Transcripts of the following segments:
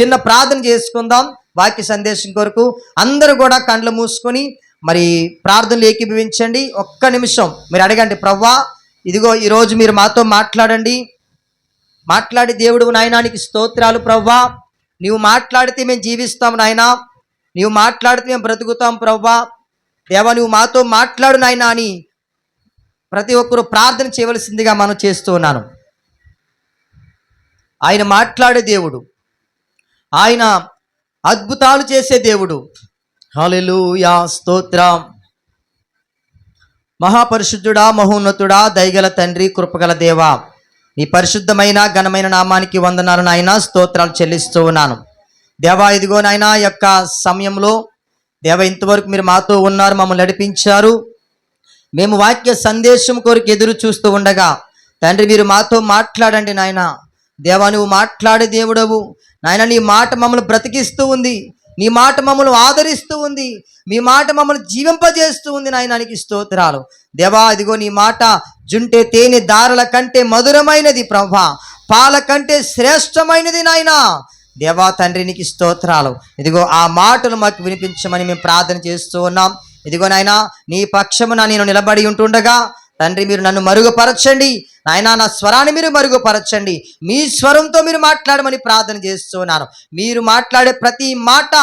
చిన్న ప్రార్థన చేసుకుందాం వాక్య సందేశం కొరకు అందరూ కూడా కండ్లు మూసుకొని మరి ప్రార్థనలు ఏకీభవించండి. ఒక్క నిమిషం. మీరు అడగండి ప్రవ్వా ఇదిగో ఈరోజు మీరు మాతో మాట్లాడండి. మాట్లాడి దేవుడు నాయనానికి స్తోత్రాలు ప్రవ్వా. నీవు మాట్లాడితే మేము జీవిస్తాం నాయనా. నీవు మాట్లాడితే మేము బ్రతుకుతాం ప్రవ్వా. దేవా నువ్వు మాతో మాట్లాడు నాయనా అని ప్రతి ఒక్కరూ ప్రార్థన చేయవలసిందిగా మనం చేస్తూ ఉన్నాను. ఆయన మాట్లాడే దేవుడు ఆయన అద్భుతాలు చేసే దేవుడు. హలెలుయా స్తోత్రం. మహాపరిశుద్ధుడా మహోన్నతుడా దయగల తండ్రి కృపగల దేవా నీ పరిశుద్ధమైన ఘనమైన నామానికి వందనాలు నాయన స్తోత్రాలు చెల్లిస్తూ ఉన్నాను. దేవా ఇదిగో నాయన యొక్క సమయంలో దేవ ఇంతవరకు మీరు మాతో ఉన్నారు మమ్మల్ని నడిపించారు. మేము వాక్య సందేశం కొరకు ఎదురు చూస్తూ ఉండగా తండ్రి మీరు మాతో మాట్లాడండి నాయన. దేవా నువ్వు మాట్లాడే దేవుడవు. నాయన నీ మాట మమ్మల్ని బ్రతికిస్తూ ఉంది. నీ మాట మమ్మల్ని ఆదరిస్తూ ఉంది. మీ మాట మమ్మల్ని జీవింపజేస్తూ ఉంది నాయనానికి స్తోత్రాలు. దేవా ఇదిగో నీ మాట జుంటే తేనె దారుల కంటే మధురమైనది ప్రభా. పాల కంటే శ్రేష్టమైనది నాయనా. దేవా తండ్రినికి స్తోత్రాలు. ఇదిగో ఆ మాటలు మాకు వినిపించమని మేము ప్రార్థన చేస్తూ ఉన్నాం. ఇదిగో నాయనా నీ పక్షమున నేను నిలబడి ఉంటుండగా తండ్రి మీరు నన్ను మరుగుపరచండి. నాయనా నా స్వరాన్ని మీరు మరుగుపరచండి. మీ స్వరంతో మీరు మాట్లాడమని ప్రార్థన చేస్తున్నాను. మీరు మాట్లాడే ప్రతి మాట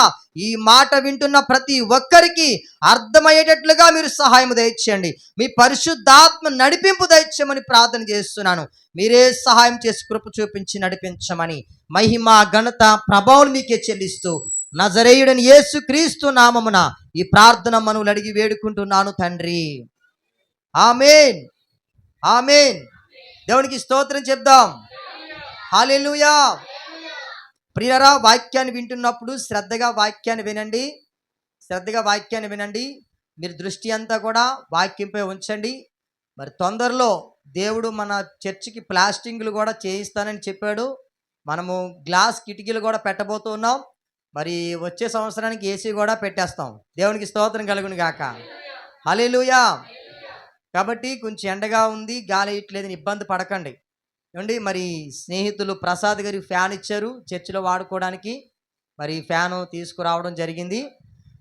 ఈ మాట వింటున్న ప్రతి ఒక్కరికి అర్థమయ్యేటట్లుగా మీరు సహాయం దయచేయండి. మీ పరిశుద్ధాత్మ నడిపింపు దయచేయమని ప్రార్థన చేస్తున్నాను. మీరే సహాయం చేసి కృప చూపించి నడిపించమని మహిమ ఘనత ప్రభావం మీకే చెల్లిస్తూ నజరేయుడని యేసు క్రీస్తు నామమున ఈ ప్రార్థన మనవులు అడిగి వేడుకుంటున్నాను తండ్రి. ఆమెన్. ఆమెన్. దేవునికి స్తోత్రం చెప్దాం. హాలెలుయా ప్రియరా వాక్యాన్ని వింటున్నప్పుడు శ్రద్ధగా వాక్యాన్ని వినండి. శ్రద్ధగా వాక్యాన్ని వినండి. మీరు దృష్టి అంతా కూడా వాక్యంపై ఉంచండి. మరి తొందరలో దేవుడు మన చర్చికి ప్లాస్టింగ్లు కూడా చేయిస్తానని చెప్పాడు. మనము గ్లాస్ కిటికీలు కూడా పెట్టబోతున్నాం మరి వచ్చే సంవత్సరానికి ఏసీ కూడా పెట్టేస్తాం. దేవునికి స్తోత్రం కలుగును గాక. హల్లెలూయా. కాబట్టి కొంచెం ఎండగా ఉంది గాలి ఇట్లేదని ఇబ్బంది పడకండి. ఏమండి? మరి స్నేహితులు ప్రసాద్ గారి ఫ్యాన్ ఇచ్చారు చర్చిలో వాడుకోవడానికి. మరి ఫ్యాను తీసుకురావడం జరిగింది.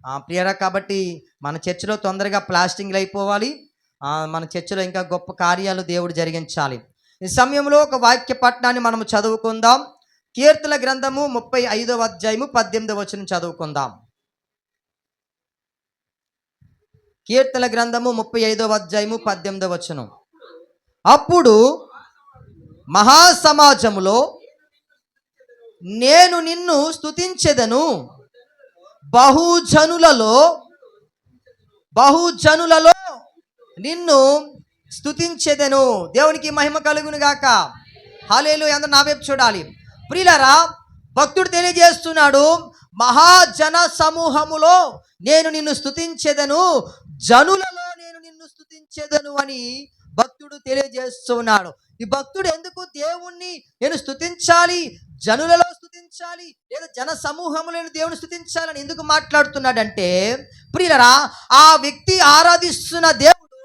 ఆ, ప్రియరా కాబట్టి మన చర్చిలో తొందరగా ప్లాస్టింగ్లు అయిపోవాలి. మన చర్చిలో ఇంకా గొప్ప కార్యాలు దేవుడు జరిగించాలి. ఈ సమయంలో ఒక వాక్య పట్టణాన్ని మనం చదువుకుందాం. కీర్తన గ్రంథము ముప్పై ఐదవ అధ్యాయము పద్దెనిమిదవ వచనం చదువుకుందాం. కీర్తన గ్రంథము ముప్పై ఐదవ అధ్యాయము పద్దెనిమిదవ వచనం. అప్పుడు మహాసమాజములో నేను నిన్ను స్థుతించెదను బహుజనులలో బహుజనులలో నిన్ను స్థుతించెదను దేవునికి మహిమ కలుగును గాక. హాలేలు అందరూ నా వైపు చూడాలి. ప్రియులరా భక్తుడు తెలియజేస్తున్నాడు మహాజన సమూహములో నేను నిన్ను స్థుతించెదను జనులలో నేను నిన్ను స్థుతించేదను అని భక్తుడు తెలియజేస్తున్నాడు. ఈ భక్తుడు ఎందుకు దేవుణ్ణి నేను స్థుతించాలి జనులలో స్తుతించాలి? లేదా జన సమూహంలో దేవుని స్థుతించాలని ఎందుకు మాట్లాడుతున్నాడంటే ప్రియులరా ఆ వ్యక్తి ఆరాధిస్తున్న దేవుడు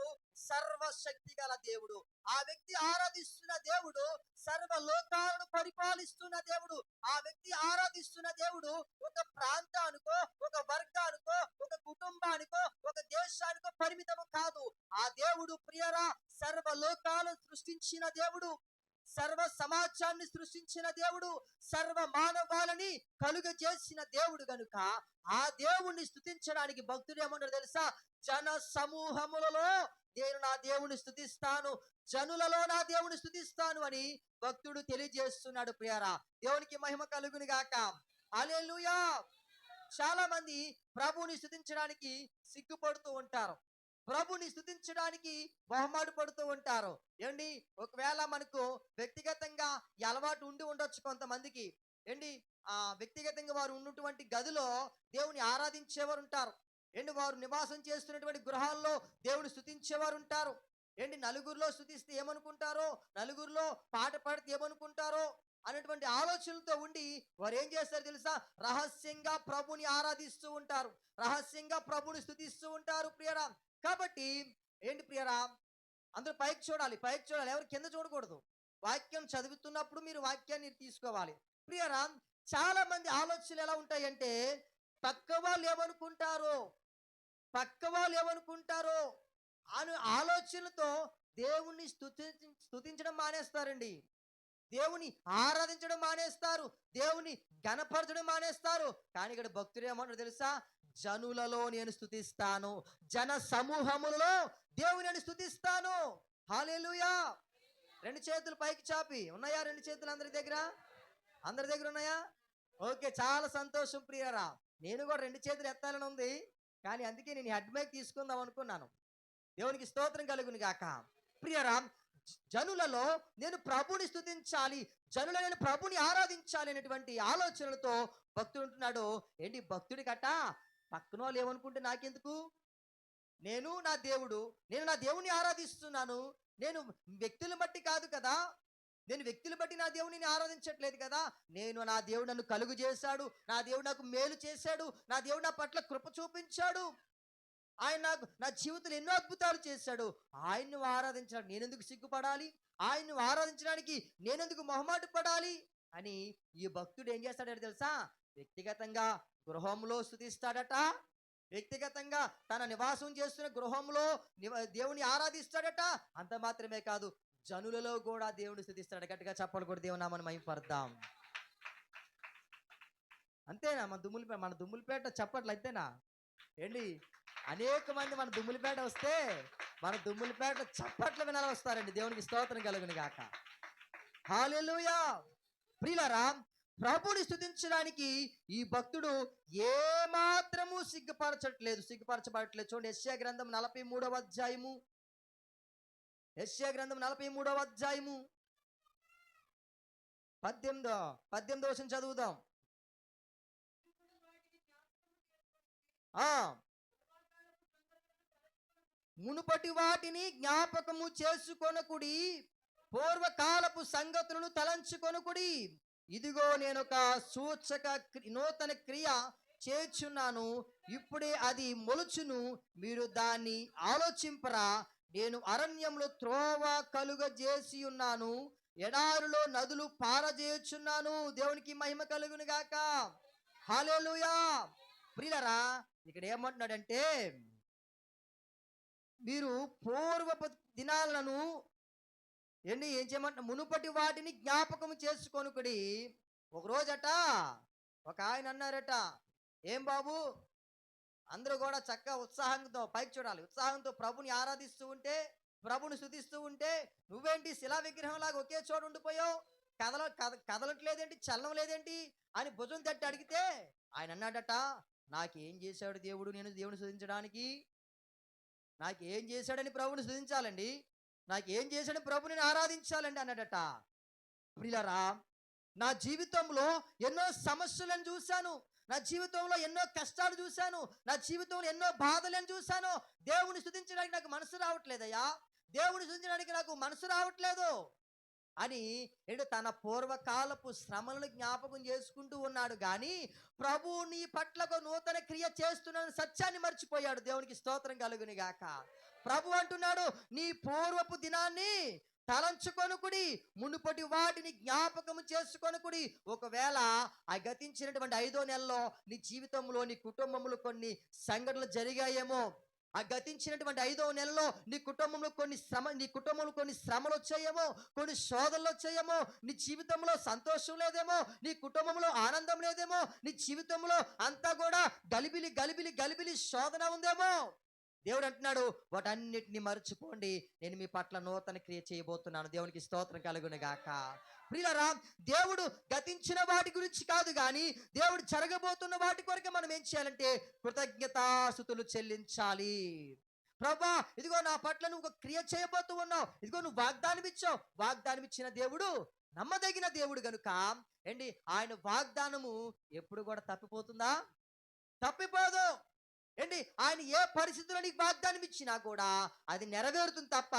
సర్వశక్తి గల దేవుడు. ఆ వ్యక్తి ఆరాధిస్తున్న దేవుడు సర్వ లోకాలను పరిపాలిస్తున్న దేవుడు. ఆ వ్యక్తి ఆరాధిస్తున్న దేవుడు ఒక ప్రాంతానికో ఒక వర్గానికో ఒక కుటుంబానికో ఒక దేశానికో పరిమితము కాదు. ఆ దేవుడు ప్రియరా సర్వ లోకాలను సృష్టించిన దేవుడు. సర్వ సమాజాన్ని సృష్టించిన దేవుడు సర్వ మానవాళిని కలుగజేసిన దేవుడు గనుక ఆ దేవుణ్ణి స్థుతించడానికి భక్తుడు ఏమన్నాడు తెలుసా? జన సమూహములలో నేను నా దేవుని స్థుతిస్తాను జనులలో నా దేవుని స్థుతిస్తాను అని భక్తుడు తెలియజేస్తున్నాడు ప్రియరా. దేవునికి మహిమ కలుగుని గాక. అలెలుయా చాలా మంది ప్రభువుని స్థుతించడానికి సిగ్గుపడుతూ ఉంటారు. ప్రభుని స్థుతించడానికి మొహమాటు పడుతూ ఉంటారు. ఏండి ఒకవేళ మనకు వ్యక్తిగతంగా ఈ అలవాటు ఉండి ఉండొచ్చు కొంతమందికి. ఏంటి? ఆ వ్యక్తిగతంగా వారు ఉన్నటువంటి గదిలో దేవుని ఆరాధించేవారు ఉంటారు. ఏంటి? వారు నివాసం చేస్తున్నటువంటి గృహాల్లో దేవుని స్థుతించేవారు ఉంటారు. ఏంటి? నలుగురిలో స్థుతిస్తే ఏమనుకుంటారో? నలుగురిలో పాట పాడితే ఏమనుకుంటారో? అనేటువంటి ఆలోచనలతో ఉండి వారు ఏం చేస్తారు తెలుసా? రహస్యంగా ప్రభుని ఆరాధిస్తూ ఉంటారు. రహస్యంగా ప్రభుని స్థుతిస్తూ ఉంటారు ప్రియరా కాబట్టి ఏంటి ప్రియరా? అందరూ పైకి చూడాలి. పైకి చూడాలి. ఎవరు కింద చూడకూడదు. వాక్యం చదువుతున్నప్పుడు మీరు వాక్యాన్ని తీసుకోవాలి. ప్రియరా చాలా మంది ఆలోచనలు ఎలా ఉంటాయంటే పక్క వాళ్ళు ఏమనుకుంటారో పక్క వాళ్ళు ఏమనుకుంటారో అని ఆలోచనలతో దేవుణ్ణి స్తుతి స్థుతించడం మానేస్తారండి. దేవుని ఆరాధించడం మానేస్తారు. దేవుని గణపరచడం మానేస్తారు. కానీ ఇక్కడ భక్తులు ఏమంటారు తెలుసా? జనులలో నేను స్థుతిస్తాను జన సమూహములలో దేవుని నేను స్థుతిస్తాను హాలేలుయా రెండు చేతులు పైకి చాపి. ఉన్నాయా రెండు చేతులు అందరి దగ్గర? అందరి దగ్గర ఉన్నాయా? ఓకే చాలా సంతోషం ప్రియరా నేను కూడా రెండు చేతులు ఎత్తాలని ఉంది. కానీ అందుకే నేను హెడ్ మైక్ తీసుకుందాం అనుకున్నాను. దేవునికి స్తోత్రం కలుగును గాక. ప్రియరా జనులలో నేను ప్రభుని స్థుతించాలి జనుల నేను ప్రభుని ఆరాధించాలి అనేటువంటి ఆలోచనలతో భక్తుడు ఉంటున్నాడు. ఏంటి భక్తుడి కట్ట? పక్కన వాళ్ళు ఏమనుకుంటే నాకెందుకు? నేను నా దేవుడు నేను నా దేవుని ఆరాధిస్తున్నాను. నేను వ్యక్తులను బట్టి కాదు కదా. నేను వ్యక్తులు బట్టి నా దేవుని ఆరాధించట్లేదు కదా. నేను నా దేవుడు నన్ను కలుగు చేశాడు. నా దేవుడు నాకు మేలు చేశాడు. నా దేవుడు నా పట్ల కృప చూపించాడు. ఆయన నాకు నా జీవితంలో ఎన్నో అద్భుతాలు చేశాడు. ఆయన్ను ఆరాధించడానికి నేనెందుకు సిగ్గుపడాలి? ఆయన్ను ఆరాధించడానికి నేనెందుకు మొహమాట పడాలి అని ఈ భక్తుడు ఏం చేస్తాడట తెలుసా? వ్యక్తిగతంగా గృహంలో స్థుతిస్తాడట. వ్యక్తిగతంగా తన నివాసం చేస్తున్న గృహంలో దేవుని ఆరాధిస్తాడట. అంత మాత్రమే కాదు జనులలో కూడా దేవుని స్థుతిస్తాడు. గట్టిగా చెప్పాలి కూడా దేవుని మనం మహింపడదాం అంతేనా? మన దుమ్ములపేట మన దుమ్ములపేట చెప్పట్లు అంతేనా? ఏంటి? అనేక మంది మన దుమ్ములపేట వస్తే మన దుమ్ములపేట చప్పట్లు వినాలి వస్తారండి. దేవునికి స్తోత్రం కలుగుని గాక. హాలెలుయా! ప్రియులారా ప్రభుని స్థుతించడానికి ఈ భక్తుడు ఏ సిగ్గుపరచట్లేదు. సిగ్గుపరచబడట్లేదు. చూడండి యశ్యా గ్రంథం నలభై మూడవ అధ్యాయము. యశ్యా గ్రంథం నలభై మూడవ అధ్యాయము. పద్దెనిమిదో పద్దెనిమిదో వచ్చిన చదువుదాం. ఆ. మునుపటి వాటిని జ్ఞాపకము చేసుకొనకుడి పూర్వకాలపు సంగతులను తలంచుకొనుకుడి. ఇదిగో నేను ఒక సూచక నూతన క్రియ చేర్చున్నాను. ఇప్పుడే అది మొలుచును. మీరు దాన్ని ఆలోచింపరా. నేను అరణ్యంలో త్రోవ కలుగ చేసి ఉన్నాను ఎడారులో నదులు పారజేయుచున్నాను దేవునికి మహిమ కలుగును గాక. హాలేలుయా ప్రియులరా ఇక్కడ ఏమంటున్నాడంటే మీరు పూర్వపు దినాలను ఏంటి? ఏం చేయమంట మునుపటి వాటిని జ్ఞాపకం చేసుకొనుకుడి. ఒకరోజట ఒక ఆయన అన్నారట ఏం బాబు? అందరూ కూడా చక్కగా ఉత్సాహంతో పైకి చూడాలి. ఉత్సాహంతో ప్రభుని ఆరాధిస్తూ ఉంటే ప్రభుని శుతిస్తూ ఉంటే నువ్వేంటి శిలా విగ్రహంలాగా ఒకే చోటు ఉండిపోయావు? కదల కద కదలట్లేదేంటి? చలనం లేదేంటి? అని భుజం తట్టి అడిగితే ఆయన అన్నాడట నాకేం చేశాడు దేవుడు? నేను దేవుని శుధించడానికి నాకు ఏం చేశాడని ప్రభుని శుధించాలండి నాకు ఏం చేశాడు ప్రభుని నేను ఆరాధించాలండి అన్నాడట. ప్రిలరా నా జీవితంలో ఎన్నో సమస్యలను చూశాను. నా జీవితంలో ఎన్నో కష్టాలు చూశాను. నా జీవితంలో ఎన్నో బాధలను చూశాను. దేవుని స్థుతించడానికి నాకు మనసు రావట్లేదయ్యా. దేవుని స్థుతించడానికి నాకు మనసు రావట్లేదు అని ఏంటో తన పూర్వకాలపు శ్రమలను జ్ఞాపకం చేసుకుంటూ ఉన్నాడు. కానీ ప్రభువు నీ పట్లకు నూతన క్రియ చేస్తున్న సత్యాన్ని మర్చిపోయాడు. దేవునికి స్తోత్రం కలుగునిగాక. ప్రభు అంటున్నాడు నీ పూర్వపు దినాన్ని తలంచుకొనుకుడి మునుపటి వాటిని జ్ఞాపకము చేసుకొనుకుడి ఒకవేళ ఆ గతించినటువంటి ఐదో నెలలో నీ జీవితంలో నీ కుటుంబంలో కొన్ని సంఘటనలు జరిగాయేమో. ఆ గతించినటువంటి ఐదో నెలలో నీ కుటుంబంలో కొన్ని శ్రమ నీ కుటుంబంలో కొన్ని శ్రమలు వచ్చాయేమో. కొన్ని శోధనలు వచ్చాయేమో. నీ జీవితంలో సంతోషం లేదేమో. నీ కుటుంబంలో ఆనందం లేదేమో. నీ జీవితంలో అంతా కూడా గలిబిలి గలిబిలి గలిబిలి శోధన ఉందేమో. దేవుడు అంటున్నాడు వాటన్నిటిని మర్చిపోండి. నేను మీ పట్ల నూతన క్రియ చేయబోతున్నాను. దేవునికి స్తోత్రం కలుగును గాక. ప్రియులరా దేవుడు గతించిన వాటి గురించి కాదు కానీ దేవుడు జరగబోతున్న వాటి కొరకే మనం ఏం చేయాలంటే కృతజ్ఞతాసుతులు చెల్లించాలి. ప్రభా ఇదిగో నా పట్ల నువ్వు ఒక క్రియ చేయబోతూ ఉన్నావు. ఇదిగో నువ్వు వాగ్దానం ఇచ్చావు. వాగ్దానం ఇచ్చిన దేవుడు నమ్మదగిన దేవుడు గనుక ఏంటి? ఆయన వాగ్దానము ఎప్పుడు కూడా తప్పిపోతుందా? తప్పిపోదు. ఏంటి? ఆయన ఏ పరిస్థితుల్లో నీకు వాగ్దానం ఇచ్చినా కూడా అది నెరవేరుతుంది తప్ప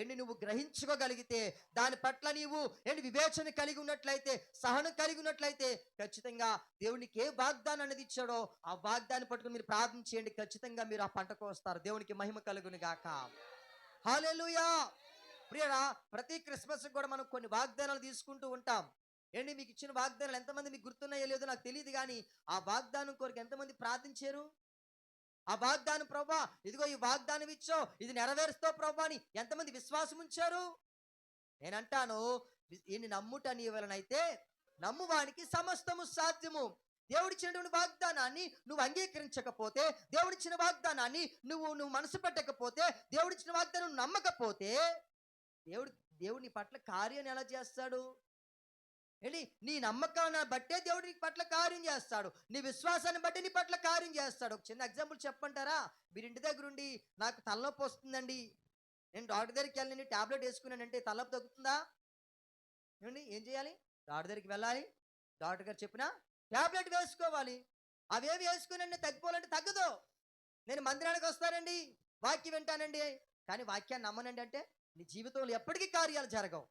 ఏంటి? నువ్వు గ్రహించుకోగలిగితే దాని పట్ల నీవు ఏంటి? వివేచన కలిగి ఉన్నట్లయితే సహనం కలిగి ఉన్నట్లయితే ఖచ్చితంగా దేవునికి ఏ వాగ్దానం అనేది ఇచ్చాడో ఆ వాగ్దాన్ని పట్టుకుని మీరు ప్రార్థన చేయండి. ఖచ్చితంగా మీరు ఆ పంటకు వస్తారు. దేవునికి మహిమ కలుగును గాక. హాలెలుయా ప్రియరా ప్రతి క్రిస్మస్ కూడా మనం కొన్ని వాగ్దానాలు తీసుకుంటూ ఉంటాం. ఏంటి? మీకు ఇచ్చిన వాగ్దానాలు ఎంతమంది మీకు గుర్తున్నాయో లేదో నాకు తెలియదు కానీ ఆ వాగ్దానం కొరకు ఎంతమంది ప్రార్థించారు? ఆ వాగ్దానం ప్రభా ఇదిగో ఈ వాగ్దానం ఇచ్చో ఇది నెరవేరుస్తావు ప్రభా అని ఎంతమంది విశ్వాసం ఉంచారు? నేనంటాను ఈయన నమ్ముట నీ వలనైతే నమ్మువానికి సమస్తము సాధ్యము. దేవుడిచ్చినటువంటి వాగ్దానాన్ని నువ్వు అంగీకరించకపోతే దేవుడిచ్చిన వాగ్దానాన్ని నువ్వు నువ్వు మనసు పెట్టకపోతే దేవుడిచ్చిన వాగ్దానం నువ్వు నమ్మకపోతే దేవుడు దేవుడిని పట్ల కార్యాన్ని ఎలా చేస్తాడు? ఏంటి నీ నమ్మకాన్ని బట్టే దేవుడు నీ పట్ల కార్యం చేస్తాడు. నీ విశ్వాసాన్ని బట్టి నీ పట్ల కార్యం చేస్తాడు. ఒక చిన్న ఎగ్జాంపుల్ చెప్పంటారా? మీరు ఇంటి దగ్గర ఉండి నాకు తలనొప్పి వస్తుందండి. నేను డాక్టర్ దగ్గరికి వెళ్ళి టాబ్లెట్ వేసుకున్నానంటే తలనొప్పి తగ్గుతుందా? ఏమండి ఏం చేయాలి? డాక్టర్ దగ్గరికి వెళ్ళాలి. డాక్టర్ గారు చెప్పిన టాబ్లెట్ వేసుకోవాలి. అవేవి వేసుకుని తగ్గిపోవాలంటే తగ్గదు. నేను మందిరానికి వస్తానండి వాక్యం వింటానండి. కానీ వాక్యాన్ని నమ్మనండి అంటే నీ జీవితంలో ఎప్పటికీ కార్యాలు జరగవు.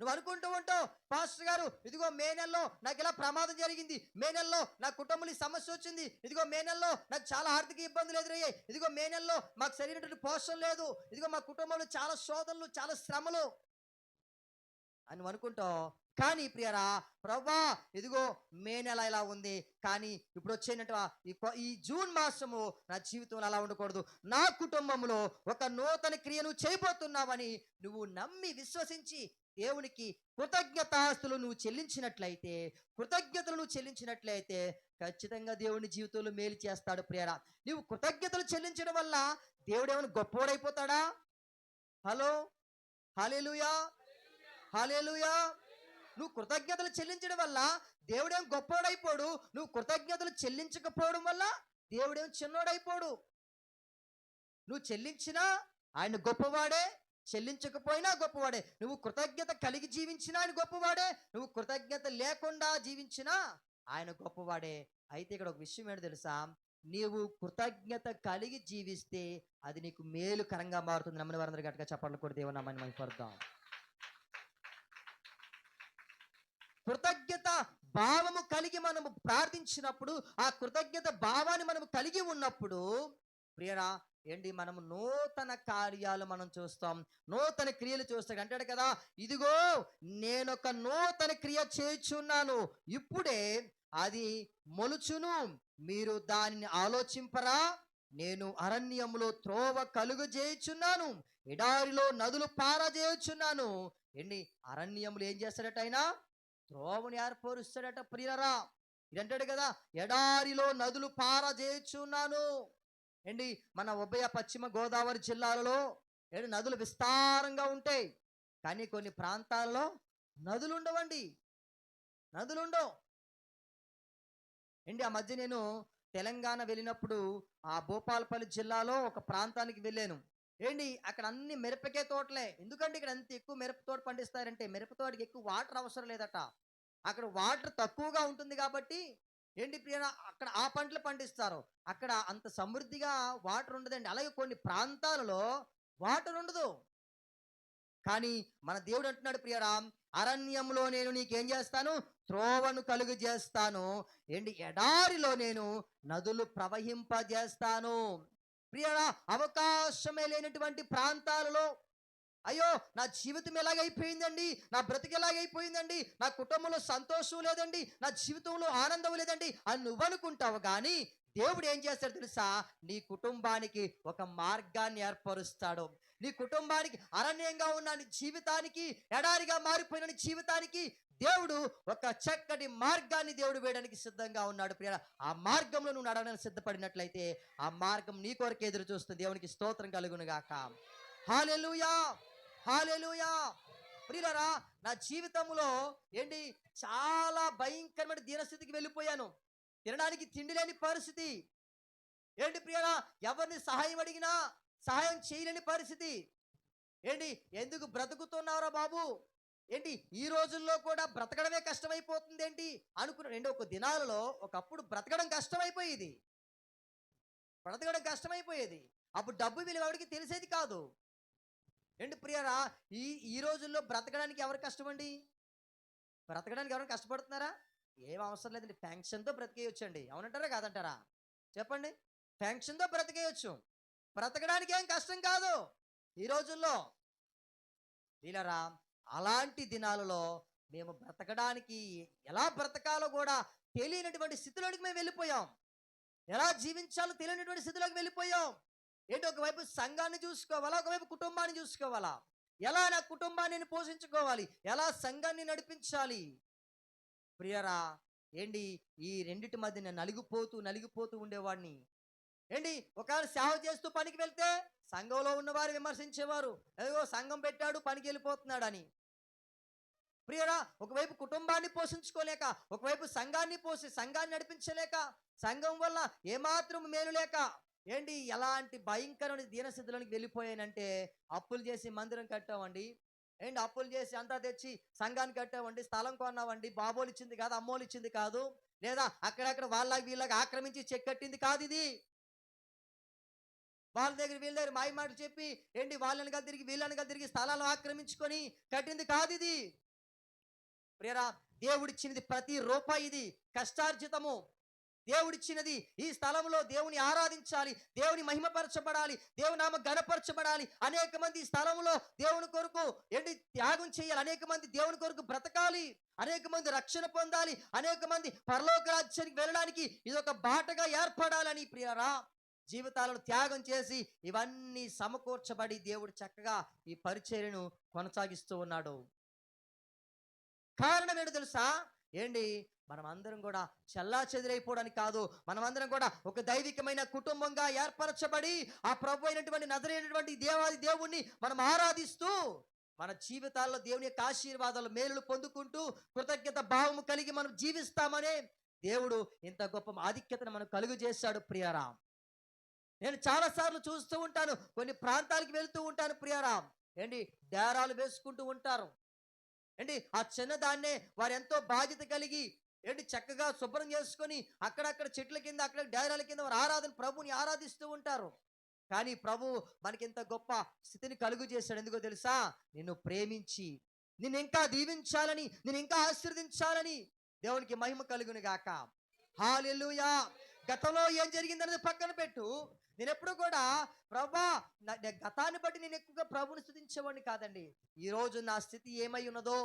నువ్వు అనుకుంటూ ఉంటావు పాస్టర్ గారు ఇదిగో మే నెలలో నాకు ఇలా ప్రమాదం జరిగింది. మే నెలలో నా కుటుంబంలో సమస్య వచ్చింది. ఇదిగో మే నెలలో నాకు చాలా ఆర్థిక ఇబ్బందులు ఎదురయ్యాయి. ఇదిగో మే నెలలో మాకు సరైనటువంటి పోషణ లేదు. ఇదిగో మా కుటుంబంలో చాలా శోధనలు చాలా శ్రమలు. అని అనుకుంటావు. కానీ ప్రియరా ప్రభా ఇదిగో మే నెల ఇలా ఉంది. కానీ ఇప్పుడు వచ్చేనట్టు ఈ జూన్ మాసము నా జీవితంలో అలా ఉండకూడదు. నా కుటుంబంలో ఒక నూతన క్రియను చేయబోతున్నావని నువ్వు నమ్మి విశ్వసించి దేవునికి కృతజ్ఞతాస్తులు నువ్వు చెల్లించినట్లయితే కృతజ్ఞతలు నువ్వు చెల్లించినట్లయితే ఖచ్చితంగా దేవుని జీవితంలో మేలు చేస్తాడు ప్రియరా. నువ్వు కృతజ్ఞతలు చెల్లించడం వల్ల దేవుడు ఏమైనా గొప్పవాడైపోతాడా హలో? హాలేలుయా హాలేలుయా నువ్వు కృతజ్ఞతలు చెల్లించడం వల్ల దేవుడేం గొప్పవాడైపోడు నువ్వు కృతజ్ఞతలు చెల్లించకపోవడం వల్ల దేవుడేం చిన్నోడైపోడు నువ్వు చెల్లించినా ఆయన గొప్పవాడే చెల్లించకపోయినా గొప్పవాడే. నువ్వు కృతజ్ఞత కలిగి జీవించినా ఆయన గొప్పవాడే. నువ్వు కృతజ్ఞత లేకుండా జీవించినా ఆయన గొప్పవాడే. అయితే ఇక్కడ ఒక విషయం ఏంటో తెలుసా? నీవు కృతజ్ఞత కలిగి జీవిస్తే అది నీకు మేలుకరంగా మారుతుంది. నమ్మని వారందరూ గట్టిగా చెప్పాలి కూడా దేవుని నామాన్ని మైపడతాం కృతజ్ఞత భావము కలిగి మనము ప్రార్థించినప్పుడు ఆ కృతజ్ఞత భావాన్ని మనము కలిగి ఉన్నప్పుడు ప్రియరా ఏంటి? మనము నూతన కార్యాలు మనం చూస్తాం. నూతన క్రియలు చూస్తాం అంటాడు కదా ఇదిగో నేనొక నూతన క్రియ చేయుచున్నాను. ఇప్పుడే అది మొలుచును. మీరు దానిని ఆలోచింపరా. నేను అరణ్యంలో త్రోవ కలుగు చేయుచున్నాను. ఎడారిలో నదులు పారజేయుచున్నాను ఏంటి? అరణ్యములు ఏం చేస్తాడట ఆయన? త్రోవను ఏర్పరుస్తాడట ప్రియరా ఇదంటాడు కదా ఎడారిలో నదులు పారజేయుచున్నాను ఏంటి? మన ఉభయ పశ్చిమ గోదావరి జిల్లాలలో ఏంటి? నదులు విస్తారంగా ఉంటాయి. కానీ కొన్ని ప్రాంతాలలో నదులు ఉండవండి. నదులు ఉండవు. ఏంటి? ఆ మధ్య నేను తెలంగాణ వెళ్ళినప్పుడు ఆ భూపాలపల్లి జిల్లాలో ఒక ప్రాంతానికి వెళ్ళాను. ఏంటి? అక్కడ అన్ని మిరపకే తోటలే. ఎందుకంటే ఇక్కడ అంత ఎక్కువ మిరప తోట పండిస్తారంటే మిరప తోటకి ఎక్కువ వాటర్ అవసరం లేదట. అక్కడ వాటర్ తక్కువగా ఉంటుంది కాబట్టి ఏంటి ప్రియ అక్కడ ఆ పంటలు పండిస్తారు. అక్కడ అంత సమృద్ధిగా వాటర్ ఉండదండి. అలాగే కొన్ని ప్రాంతాలలో వాటర్ ఉండదు. కానీ మన దేవుడు అంటున్నాడు ప్రియరామ్ అరణ్యంలో నేను నీకేం చేస్తాను? త్రోవను కలుగు చేస్తాను. ఏంటి? ఎడారిలో నేను నదులు ప్రవహింపజేస్తాను. ప్రియరా అవకాశమే లేనటువంటి ప్రాంతాలలో అయ్యో నా జీవితం ఎలాగైపోయిందండి? నా బ్రతికి ఎలాగైపోయిందండి? నా కుటుంబంలో సంతోషం లేదండి. నా జీవితంలో ఆనందం లేదండి అని నువ్వు అనుకుంటావు కానీ దేవుడు ఏం చేస్తాడు తెలుసా? నీ కుటుంబానికి ఒక మార్గాన్ని ఏర్పరుస్తాడు. నీ కుటుంబానికి అరణ్యంగా ఉన్న నీ జీవితానికి ఎడారిగా మారిపోయిన నీ జీవితానికి దేవుడు ఒక చక్కటి మార్గాన్ని దేవుడు వేయడానికి సిద్ధంగా ఉన్నాడు. ప్రియ ఆ మార్గంలో నువ్వు నడవడానికి సిద్ధపడినట్లయితే ఆ మార్గం నీ కొరకు ఎదురు చూస్తుంది దేవునికి స్తోత్రం కలుగునుగాక హాలెలుయా హాలెలుయా. ప్రియులరా నా జీవితంలో ఏంటి చాలా భయంకరమైన దీనస్థితికి వెళ్ళిపోయాను. తినడానికి తిండి లేని పరిస్థితి. ఏంటి ప్రియరా ఎవరిని సహాయం అడిగినా సహాయం చేయలేని పరిస్థితి. ఏంటి ఎందుకు బ్రతుకుతున్నారా బాబు? ఏంటి ఈ రోజుల్లో కూడా బ్రతకడమే కష్టమైపోతుంది ఏంటి? అనుకున్న రెండు ఒక దినాలలో ఒకప్పుడు బ్రతకడం కష్టమైపోయేది. బ్రతకడం కష్టమైపోయేది. అప్పుడు డబ్బు విలువ ఎవరికి తెలిసేది కాదు. ఏంటి ప్రియరా? ఈ ఈ రోజుల్లో బ్రతకడానికి ఎవరు కష్టమండి? బ్రతకడానికి ఎవరైనా కష్టపడుతున్నారా? ఏం అవసరం లేదండి. పెన్షన్తో బ్రతికేయొచ్చండి. అవునంటారా? కాదంటారా? చెప్పండి. పెన్షన్తో బ్రతికేయొచ్చు. బ్రతకడానికి ఏం కష్టం కాదు. ఈ రోజుల్లో వీలరా అలాంటి దినాలలో మేము బ్రతకడానికి ఎలా బ్రతకాలో కూడా తెలియనటువంటి స్థితిలోకి మేము వెళ్ళిపోయాం. ఎలా జీవించాలో తెలియనటువంటి స్థితిలోకి వెళ్ళిపోయాం. ఏంటి ఒకవైపు సంఘాన్ని చూసుకోవాలా ఒకవైపు కుటుంబాన్ని చూసుకోవాలా? ఎలా నా కుటుంబాన్ని నేను పోషించుకోవాలి? ఎలా సంఘాన్ని నడిపించాలి? ప్రియరా ఏంటి ఈ రెండిటి మధ్య నేను నలిగిపోతూ నలిగిపోతూ ఉండేవాడిని? ఏంటి ఒకవేళ సేవ చేస్తూ పనికి వెళ్తే సంఘంలో ఉన్నవారు విమర్శించేవారు. ఏదో సంఘం పెట్టాడు పనికి వెళ్ళిపోతున్నాడని. ప్రియరా ఒకవైపు కుటుంబాన్ని పోషించుకోలేక ఒకవైపు సంఘాన్ని పోషి సంఘాన్ని నడిపించలేక సంఘం వల్ల ఏమాత్రం మేలు లేక ఏంటి ఎలాంటి భయంకరమైన దీనస్థితిలోనికి వెళ్ళిపోయానంటే అప్పులు చేసి మందిరం కట్టామండి. ఏంటి అప్పులు చేసి అంతా తెచ్చి సంఘాన్ని కట్టామండి స్థలం కొన్నామండి. బాబోలు ఇచ్చింది కాదు అమ్మోలు ఇచ్చింది కాదు లేదా అక్కడక్కడ వాళ్ళకి వీళ్ళకి ఆక్రమించి చెక్ కట్టింది కాదు ఇది. వాళ్ళ దగ్గర వీళ్ళ దగ్గర మాయ మాటలు చెప్పి ఏంటి వాళ్ళని కలిసి తిరిగి వీళ్ళని కలిసి తిరిగి స్థలాలు ఆక్రమించుకొని కట్టింది కాదు ఇది. ప్రేరా దేవుడిచ్చినది ప్రతి రూపాయి ఇది. కష్టార్జితము. దేవుడిచ్చినది ఈ స్థలంలో దేవుని ఆరాధించాలి దేవుని మహిమపరచబడాలి దేవుని నామ గణపరచబడాలి అనేక మంది ఈ స్థలంలో దేవుని కొరకు ఏంటి త్యాగం చేయాలి అనేక మంది దేవుని కొరకు బ్రతకాలి అనేక మంది రక్షణ పొందాలి అనేక మంది పరలోక రాజ్యానికి వెళ్ళడానికి ఇది ఒక బాటగా ఏర్పడాలని ప్రియరా జీవితాలను త్యాగం చేసి ఇవన్నీ సమకూర్చబడి దేవుడు చక్కగా ఈ పరిచర్యను కొనసాగిస్తూ ఉన్నాడు. కారణం ఏంటో తెలుసా? ఏంటి? మనం అందరం కూడా చల్లా చెదిరైపోవడానికి కాదు. మనమందరం కూడా ఒక దైవికమైన కుటుంబంగా ఏర్పరచబడి ఆ ప్రభు అయినటువంటి నదరైనటువంటి దేవాది దేవుణ్ణి మనం ఆరాధిస్తూ మన జీవితాల్లో దేవుని యొక్క ఆశీర్వాదాలు మేలులు పొందుకుంటూ కృతజ్ఞత భావము కలిగి మనం జీవిస్తామనే దేవుడు ఇంత గొప్ప ఆధిక్యతను మనకు కలుగు చేశాడు ప్రియారాం. నేను చాలాసార్లు చూస్తూ ఉంటాను. కొన్ని ప్రాంతాలకు వెళ్తూ ఉంటాను ప్రియారాం. ఏంటి? డేరాలు వేసుకుంటూ ఉంటారు. ఏంటి? ఆ చిన్నదాన్నే వారు ఎంతో బాధ్యత కలిగి ఏంటి చక్కగా శుభ్రం చేసుకొని అక్కడక్కడ చెట్ల కింద అక్కడ డైరాల కింద వారు ఆరాధన ప్రభుని ఆరాధిస్తూ ఉంటారు. కానీ ప్రభు మనకి ఇంత గొప్ప స్థితిని కలుగు చేశాడు. ఎందుకో తెలుసా? నిన్ను ప్రేమించి నిన్ను ఇంకా దీవించాలని నేను ఇంకా ఆశీర్వదించాలని దేవునికి మహిమ కలుగును గాక. హాలెలుయా! గతంలో ఏం జరిగిందనేది పక్కన పెట్టు. నేను ఎప్పుడు కూడా ప్రభా గతాన్ని బట్టి నేను ఎక్కువగా ప్రభుని స్థుతించేవాడిని కాదండి. ఈ రోజు నా స్థితి ఏమై ఉన్నదో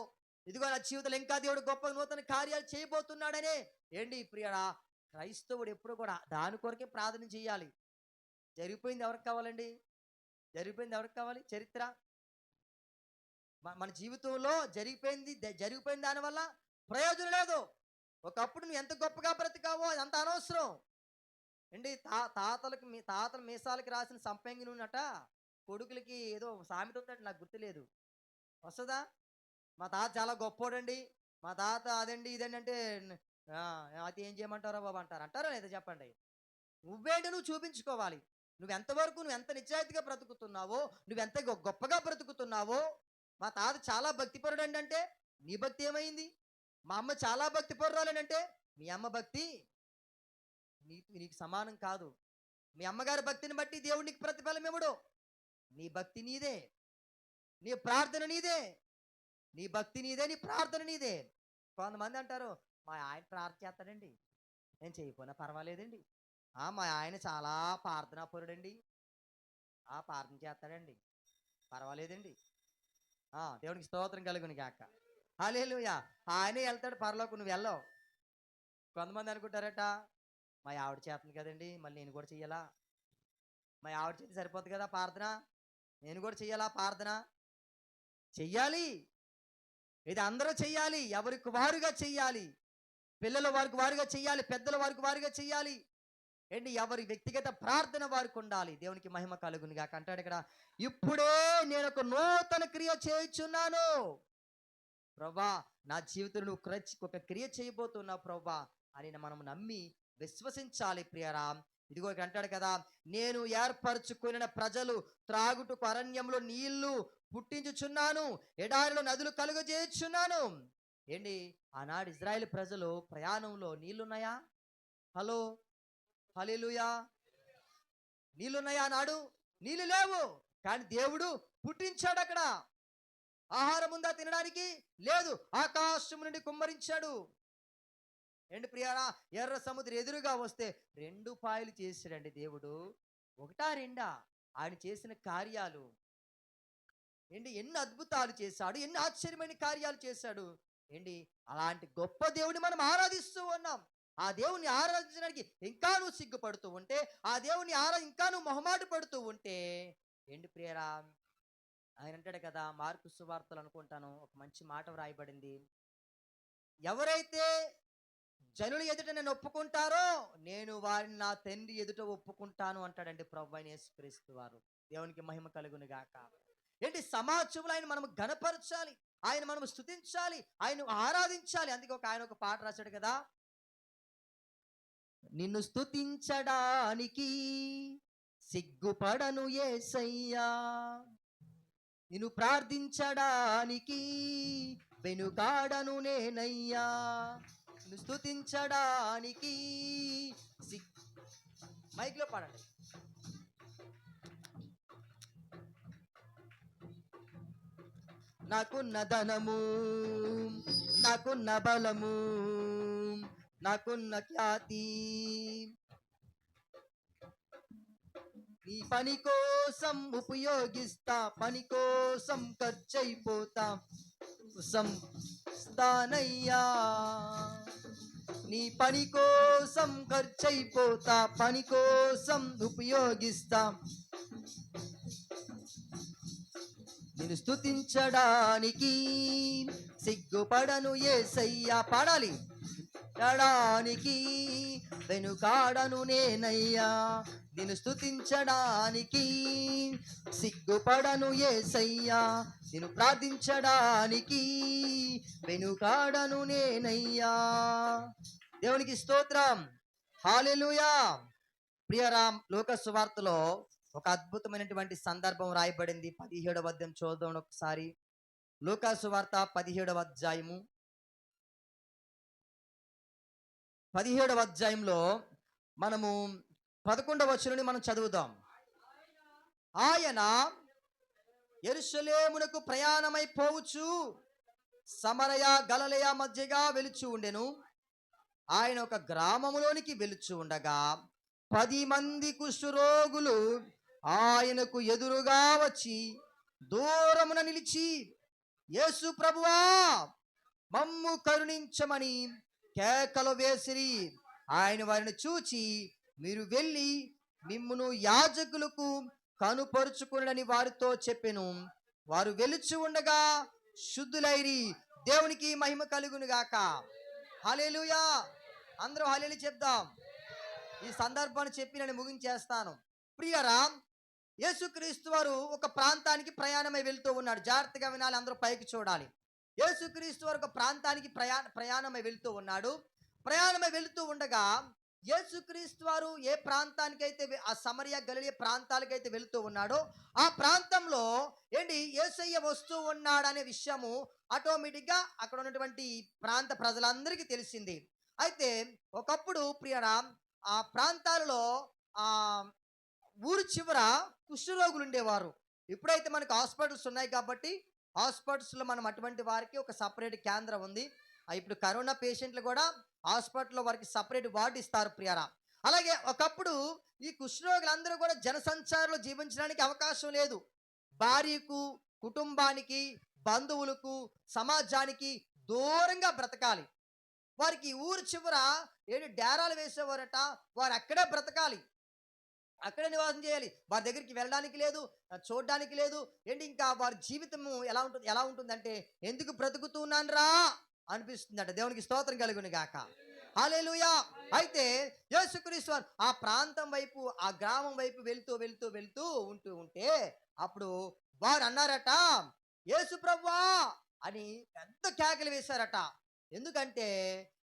ఇదిగో నా జీవితంలో ఇంకా దేవుడు గొప్ప నూతన కార్యాలు చేయబోతున్నాడనే. ఏంటి ప్రియడా? క్రైస్తవుడు ఎప్పుడు కూడా దాని కొరకే ప్రార్థన చేయాలి. జరిగిపోయింది ఎవరికి కావాలండి? జరిగిపోయింది ఎవరికి కావాలి? చరిత్ర? మన జీవితంలో జరిగిపోయింది జరిగిపోయింది జరిగిపోయిన దానివల్ల ప్రయోజనం లేదు. ఒకప్పుడు నువ్వు ఎంత గొప్పగా బ్రతికావో అంత అనవసరం. అండి తా తాతలకు మీ తాతల మీసాలకి రాసిన సంపంగి నూనట కొడుకులకి ఏదో సామెత ఉందంటే నాకు గుర్తులేదు. వస్తుందా? మా తాత చాలా గొప్పోడండి. మా తాత అదండి ఇదండి అంటే అది ఏం చేయమంటారా బాబు అంటారు. అంటారా లేదా చెప్పండి. నువ్వేంటి? నువ్వు చూపించుకోవాలి. నువ్వు ఎంతవరకు నువ్వు ఎంత నిజాయితీగా బ్రతుకుతున్నావో నువ్వు ఎంత గొ- గొప్పగా బ్రతుకుతున్నావో మా తాత చాలా భక్తిపరుడు అండి అంటే నీ భక్తి ఏమైంది? మా అమ్మ చాలా భక్తి అంటే మీ అమ్మ భక్తి నీకు నీకు సమానం కాదు. మీ అమ్మగారి భక్తిని బట్టి దేవుడికి ప్రతిఫలం ఇవ్వడు నీ భక్తి నీదే. నీ ప్రార్థన నీదే. నీ భక్తి నీదే నీ ప్రార్థన నీదే. కొంతమంది అంటారు మా ఆయన ప్రార్థన చేస్తాడండి. నేను చేయకపోయినా పర్వాలేదండి. ఆ, మా ఆయన చాలా ప్రార్థనాపరుడండి. ఆ ప్రార్థన చేస్తాడండి. పర్వాలేదండి. ఆ, దేవునికి స్తోత్రం కలుగుని కాక హాలేలుయా ఆయనే వెళ్తాడు పర్లోకి నువ్వు వెళ్ళవు. కొంతమంది అనుకుంటారట మా ఆవిడ చేస్తుంది కదండి మళ్ళీ నేను కూడా చెయ్యాలా? మా ఆవిడ చేతి సరిపోతుంది కదా ప్రార్థన? నేను కూడా చెయ్యాలా ప్రార్థన? చెయ్యాలి. ఇది అందరూ చెయ్యాలి ఎవరికి వారుగా చెయ్యాలి పిల్లల వారికి వారుగా చెయ్యాలి పెద్దల వారికి వారుగా చెయ్యాలి. ఏంటి? ఎవరి వ్యక్తిగత ప్రార్థన వారికి ఉండాలి. దేవునికి మహిమ కలుగుని గాక. అంటాడు ఇక్కడ ఇప్పుడే నేను ఒక నూతన క్రియ చేయుచున్నాను. ప్రభా నా జీవితంలో నువ్వు ఒక క్రియ చేయబోతున్నావు ప్రభా అని మనం నమ్మి విశ్వసించాలి ప్రియరా. ఇదిగో ఇక్కడ అంటాడు కదా నేను ఏర్పరచుకున్న ప్రజలు త్రాగుటకు అరణ్యంలో నీళ్ళు పుట్టించుచున్నాను ఎడారిలో నదులు కలుగజేయుచున్నాను. ఏంటి? ఆనాడు ఇజ్రాయెల్ ప్రజలు ప్రయాణంలో నీళ్ళున్నాయా? హలో? హలీలుయా నీళ్ళున్నాయా నాడు నీళ్ళు లేవు. కానీ దేవుడు పుట్టించాడు అక్కడ. ఆహారం ఉందా తినడానికి? లేదు. ఆకాశం నుండి కుమ్మరించాడు. ఏంటి ప్రియారా? ఎర్ర సముద్రం ఎదురుగా వస్తే రెండు పాయలు చేసాడండి దేవుడు. ఒకటా రెండా? ఆయన చేసిన కార్యాలు. ఏంటి? ఎన్ని అద్భుతాలు చేశాడు ఎన్ని ఆశ్చర్యమైన కార్యాలు చేశాడు. ఏంటి? అలాంటి గొప్ప దేవుని మనం ఆరాధిస్తూ ఉన్నాం. ఆ దేవుని ఆరాధించడానికి ఇంకా నువ్వు సిగ్గుపడుతూ ఉంటే ఆ దేవుని ఆరా ఇంకా నువ్వు మొహమాట పడుతూ ఉంటే ఏంటి ప్రియరా? ఆయన అంటాడు కదా మార్కు సువార్తలు అనుకుంటాను ఒక మంచి మాట వ్రాయబడింది. ఎవరైతే జనులు ఎదుట నేను ఒప్పుకుంటారో నేను వారిని నా తండ్రి ఎదుట ఒప్పుకుంటాను అంటాడండి ప్రభు అయిన యేసుక్రీస్తు వారు. దేవునికి మహిమ కలుగును గాక. ఏంటి? సమాజంలో ఆయన మనం గణపరచాలి ఆయన మనం స్తుతించాలి ఆయన ఆరాధించాలి. అందుకే ఒక ఆయన ఒక పాట రాశాడు కదా. నిన్ను స్థుతించడానికి సిగ్గుపడను ఏసయ్యా. నిన్ను ప్రార్థించడానికి వెనుకాడను నేనయ్యా. స్తుతించడానికి. సిగ్ మైక్లో పాడండి. నాకున్న ధనము నాకున్న బలము నాకున్న ఖ్యాతి. నీ పని కోసం ఉపయోగిస్తా పని కోసం ఖర్చయిపోతా సంస్థానయ్యా. నీ పని కోసం ఖర్చయిపోతా పని కోసం ఉపయోగిస్తా. నేను స్థుతించడానికి సిగ్గుపడను ఏసయ్యా. పాడాలి. డానికి వెనుకాడను నేనయ్యా. నిన్ను స్తుతించడానికి సిగ్గుపడను ఏసయ్యా. నిన్ను ప్రార్థించడానికి వెనుకాడను నేనయ్యా. దేవునికి స్తోత్రం. హాలెలుయా ప్రియరామ్ లోక సువార్తలో ఒక అద్భుతమైనటువంటి సందర్భం రాయబడింది. పదిహేడవ అధ్యాయం చూద్దాం ఒకసారి. లోకాసు సువార్త పదిహేడవ అధ్యాయము పదిహేడవ అధ్యాయంలో మనము పదకొండవ వచనని మనం చదువుదాం. ఆయన ఎరుసలేమునకు ప్రయాణమై పోవచ్చు సమరయ గలలయ మధ్యగా వెలుచు ఉండెను. ఆయన ఒక గ్రామంలోనికి వెలుచు ఉండగా పది మంది కుష్ఠరోగులు ఆయనకు ఎదురుగా వచ్చి దూరమున నిలిచి యేసు ప్రభువా మమ్ము కరుణించమని కేకలు వేసిరి. ఆయన వారిని చూచి మీరు వెళ్ళి మిమ్మును యాజకులకు కనుపరుచుకునని వారితో చెప్పెను. వారు వెలుచు ఉండగా శుద్ధులైరి. దేవునికి మహిమ కలుగును గాక. హల్లెలూయా. అందరూ హలేలు చెప్దాం. ఈ సందర్భాన్ని చెప్పి నేను ముగించేస్తాను. ప్రియరా యేసుక్రీస్తు వారు ఒక ప్రాంతానికి ప్రయాణమై వెళ్తూ ఉన్నాడు. జాగ్రత్తగా వినాలి అందరూ పైకి చూడాలి. యేసుక్రీస్తు వారు ఒక ప్రాంతానికి ప్రయా ప్రయాణమై వెళుతూ ఉన్నాడు. ప్రయాణమై వెళుతూ ఉండగా యేసుక్రీస్తు వారు ఏ ప్రాంతానికైతే ఆ సమరయ గలియ ప్రాంతాలకైతే వెళుతూ ఉన్నాడో ఆ ప్రాంతంలో ఏంటి యేసయ్య వస్తూ ఉన్నాడనే విషయము ఆటోమేటిక్గా అక్కడ ఉన్నటువంటి ప్రాంత ప్రజలందరికీ తెలిసింది. అయితే ఒకప్పుడు ప్రియరా ఆ ప్రాంతాలలో ఆ ఊరు చివర కుష్ఠరోగులు ఉండేవారు. ఇప్పుడైతే మనకు హాస్పిటల్స్ ఉన్నాయి కాబట్టి హాస్పిటల్స్లో మనం అటువంటి వారికి ఒక సపరేట్ కేంద్రం ఉంది. ఇప్పుడు కరోనా పేషెంట్లు కూడా హాస్పిటల్లో వారికి సపరేట్ వార్డు ఇస్తారు ప్రియారా. అలాగే ఒకప్పుడు ఈ కుష్ఠరోగులందరూ కూడా జనసంచారంలో జీవించడానికి అవకాశం లేదు. భార్యకు కుటుంబానికి బంధువులకు సమాజానికి దూరంగా బ్రతకాలి. వారికి ఊరు చివర ఏడు డేరాలు వేసేవారట. వారు అక్కడే బ్రతకాలి. అక్కడ నివాసం చేయాలి. వారి దగ్గరికి వెళ్ళడానికి లేదు చూడడానికి లేదు. ఏంటి ఇంకా వారి జీవితము ఎలా ఉంటుంది ఎలా ఉంటుందంటే ఎందుకు బ్రతుకుతున్నాను రా? అనిపిస్తుందట. దేవునికి స్తోత్రం కలుగును గాక. హాలేలుయా అయితే యేసుక్రీస్తు ఆ ప్రాంతం వైపు ఆ గ్రామం వైపు వెళ్తూ వెళ్తూ వెళ్తూ ఉంటూ ఉంటే అప్పుడు వారు అన్నారట యేసు ప్రభువా అని పెద్ద కేకలు వేశారట. ఎందుకంటే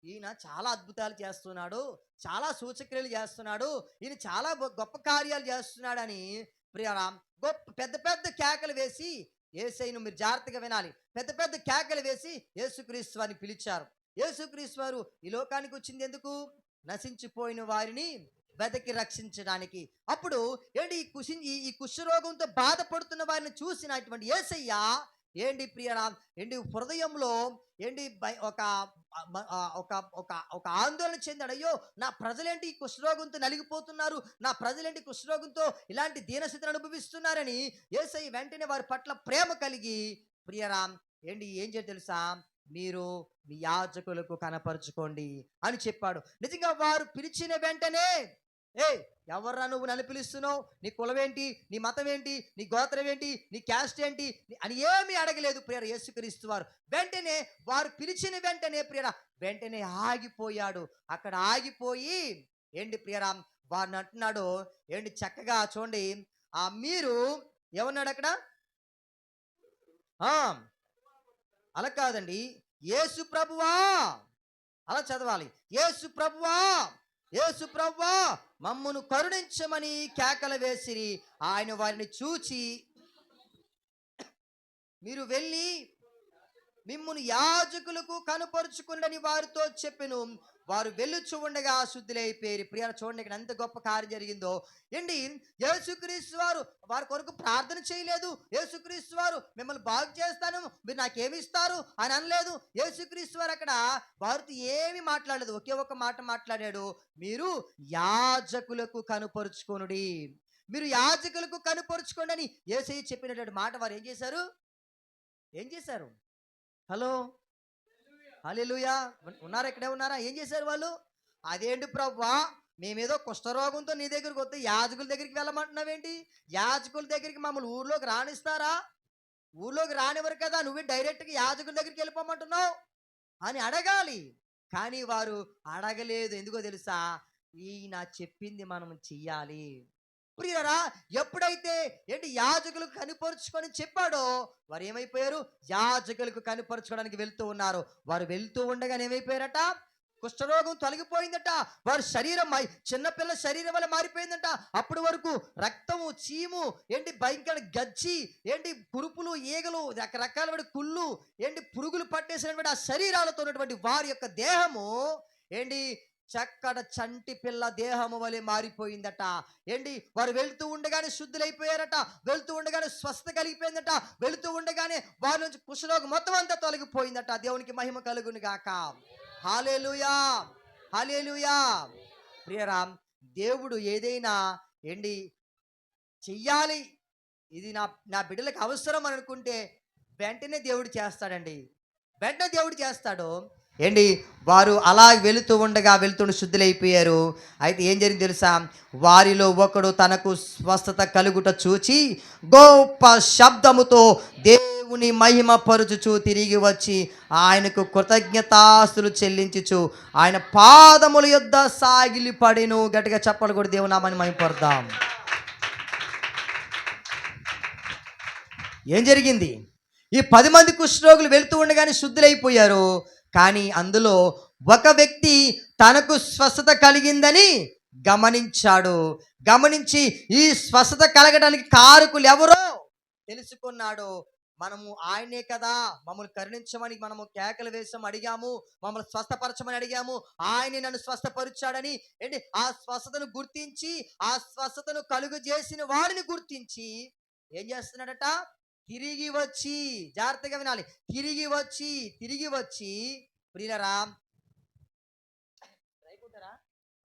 ఈయన చాలా అద్భుతాలు చేస్తున్నాడు చాలా సూచక్రియలు చేస్తున్నాడు ఈయన చాలా గొ- గొప్ప కార్యాలు చేస్తున్నాడని ప్రియరా గొప్ప పెద్ద పెద్ద కేకలు వేసి ఏసైను మీరు జాగ్రత్తగా వినాలి. పెద్ద పెద్ద కేకలు వేసి యేసుక్రీస్తు వారిని పిలిచారు. యేసుక్రీస్తు వారు ఈ లోకానికి వచ్చింది ఎందుకు? నశించిపోయిన వారిని వెదకి రక్షించడానికి. అప్పుడు ఏంటి ఈ కుషి ఈ- ఈ కుష్ఠరోగంతో బాధపడుతున్న వారిని చూసినటువంటి ఏసయ్య ఏంటి ప్రియ ఏంటి హృదయంలో ఏంటి ఒక ఒక ఒక ఒక ఆందోళన చెందాడు అయ్యో నా ప్రజలేంటి కుష్ఠరోగంతో నలిగిపోతున్నారు? నా ప్రజలేంటి కుష్ఠరోగంతో ఇలాంటి దీనస్థితిని అనుభవిస్తున్నారని ఏసై వెంటనే వారి పట్ల ప్రేమ కలిగి ప్రియరామ్ ఏంటి ఏం చేయ తెలుసా? మీరు మీ యాజకులకు కనపరుచుకోండి అని చెప్పాడు. నిజంగా వారు పిలిచిన వెంటనే ఏ ఎవర్రా నువ్వు నన్ను పిలుస్తున్నావు? నీ కులమేంటి? నీ మతం ఏంటి నీ గోత్రం ఏంటి నీ క్యాస్ట్ ఏంటి నీ- అని ఏమీ అడగలేదు ప్రియర యేసుక్రీస్తు వారు. వెంటనే వారు పిలిచిన వెంటనే ప్రియర వెంటనే ఆగిపోయాడు. అక్కడ ఆగిపోయి ఏంటి ప్రియరా వారిని అంటున్నాడు ఏంటి చక్కగా చూడండి. ఆ మీరు ఏమన్నాడు అక్కడ? ఆ, అలా కాదండి. యేసు ప్రభువా! అలా చదవాలి. యేసు ప్రభువా! యేసు ప్రభువా! మమ్మును కరుణించమని కేకలు వేసిరి. ఆయన వారిని చూచి మీరు వెళ్ళి మిమ్మును యాజకులకు కనుపరుచుకుని వారితో చెప్పెను. వారు వెళ్ళుచు ఉండగా శుద్ధులైపోయారు ప్రియ చూడండి ఇక్కడ ఎంత గొప్ప కార్యం జరిగిందో. ఏంటి? యేసుక్రీస్తు వారు వారి కొరకు ప్రార్థన చేయలేదు. యేసుక్రీస్తు వారు మిమ్మల్ని బాగు చేస్తాను. మీరు నాకేమి ఇస్తారు? అని అనలేదు. యేసుక్రీస్తు వారు అక్కడ వారితో ఏమి మాట్లాడలేదు. ఒకే ఒక మాట మాట్లాడాడు. మీరు యాజకులకు కనుపరుచుకొనుడి. మీరు యాజకులకు కనుపరుచుకోండి అని ఏసై చెప్పినటువంటి మాట వారు ఏం చేశారు? ఏం చేశారు? హలో? హల్లెలూయా. ఉన్నారా ఇక్కడే ఉన్నారా? ఏం చేశారు వాళ్ళు? అదేంటి ప్రభా మేమేదో కుష్ఠరోగంతో నీ దగ్గరికి వస్తే యాజకుల దగ్గరికి వెళ్ళమంటున్నావేంటి? యాజకుల దగ్గరికి మమ్మల్ని ఊర్లోకి రాణిస్తారా ఊర్లోకి రానివ్వరు కదా నువ్వే డైరెక్ట్గా యాజకుల దగ్గరికి వెళ్ళిపోమంటున్నావు? అని అడగాలి. కానీ వారు అడగలేదు. ఎందుకో తెలుసా? ఈయన చెప్పింది మనం చెయ్యాలి. ప్రియరా ఎప్పుడైతే ఏంటి యాజకులకు కనిపరుచుకొని చెప్పాడో వారు ఏమైపోయారు? యాజకులకు కనిపరచుకోవడానికి వెళ్తూ ఉన్నారు. వారు వెళ్తూ ఉండగానే ఏమైపోయారట? కుష్ఠరోగం తొలగిపోయిందట. వారి శరీరం మై- చిన్నపిల్ల శరీరం వల్ల మారిపోయిందట. అప్పటి వరకు రక్తము చీము ఏంటి భయంకర గజ్జి ఏంటి కురుపులు ఈగలు రకరకాల కుళ్ళు ఏంటి పురుగులు పట్టేసినటువంటి ఆ శరీరాలతో ఉన్నటువంటి వారి యొక్క దేహము ఏంటి చక్కడ చంటి పిల్ల దేహము వలె మారిపోయిందట. ఏంటి? వారు వెళ్తూ ఉండగానే శుద్ధులైపోయారట. వెళ్తూ ఉండగానే స్వస్థ కలిగిపోయిందట. వెళుతూ ఉండగానే వారి నుంచి కుష్ఠరోగం మొత్తం అంతా తొలగిపోయిందట. దేవునికి మహిమ కలుగును గాక. హాలేలుయా! హాలేలుయా! ప్రియరామ్ దేవుడు ఏదైనా ఏంటి? చెయ్యాలి. ఇది నా నా బిడ్డలకు అవసరం అనుకుంటే వెంటనే దేవుడు చేస్తాడండి. వెంటనే దేవుడు చేస్తాడు. ఏంటి? వారు అలా వెళుతూ ఉండగా వెళుతుండ శుద్ధులైపోయారు. అయితే ఏం జరిగింది తెలుసా? వారిలో ఒకడు తనకు స్వస్థత కలుగుట చూచి గొప్ప శబ్దముతో దేవుని మహిమ పరుచుచు తిరిగి వచ్చి ఆయనకు కృతజ్ఞతాస్తులు చెల్లించుచు ఆయన పాదముల యొద్ద సాగిలి పడిను. గట్టిగా చెప్పలు కూడా దేవునామని మహిమపడదాం ఏం జరిగింది? ఈ పది మంది కుష్ఠరోగులు వెళుతూ ఉండగానే శుద్ధులైపోయారు. కానీ అందులో ఒక వ్యక్తి తనకు స్వస్థత కలిగిందని గమనించాడు. గమనించి ఈ స్వస్థత కలగడానికి కారకులు ఎవరో తెలుసుకున్నాడు. మనము ఆయనే కదా మమ్మల్ని కరుణించమని మనము కేకలు వేసాము అడిగాము మమ్మల్ని స్వస్థపరచమని అడిగాము. ఆయనే నన్ను స్వస్థపరిచాడని ఏంటి? ఆ స్వస్థతను గుర్తించి ఆ స్వస్థతను కలుగు చేసిన వాడిని గుర్తించి ఏం చేస్తున్నాడట? తిరిగి వచ్చి జాగ్రత్తగా వినాలి. తిరిగి వచ్చి తిరిగి వచ్చి ప్రియులరా